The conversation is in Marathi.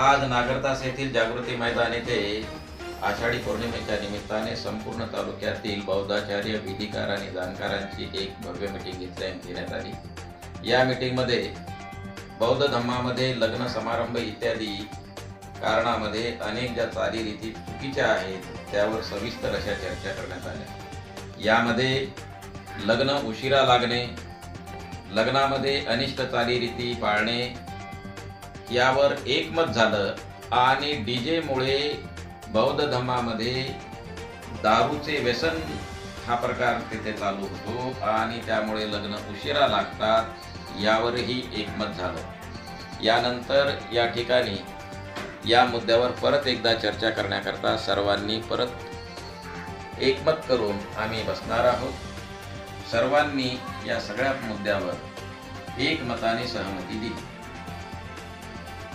आज नागरतास येथील जागृती मैदान येथे आषाढी पौर्णिमेच्या निमित्ताने संपूर्ण तालुक्यातील बौद्धाचार्य विधिकार आणि जाणकारांची एक भव्य मीटिंग घेतल्या घेण्यात आली. या मीटिंगमध्ये बौद्ध धम्मामध्ये लग्न समारंभ इत्यादी कारणामध्ये अनेक ज्या चालीरीती चुकीच्या आहेत त्यावर सविस्तर अशा चर्चा करण्यात आल्या. यामध्ये लग्न उशिरा लागणे लग्नामध्ये अनिष्ट चालीरीती पाळणे यावर एकमत झालं आणि डी जेमुळे बौद्ध धर्मामध्ये दारूचे व्यसन हा प्रकार तिथे चालू होतो आणि त्यामुळे लग्न उशिरा लागतात यावरही एकमत झालं. यानंतर या ठिकाणी या मुद्द्यावर परत एकदा चर्चा करण्याकरता सर्वांनी परत एकमत करून आम्ही बसणार आहोत. सर्वांनी या सगळ्या मुद्द्यावर एकमताने सहमती दिली.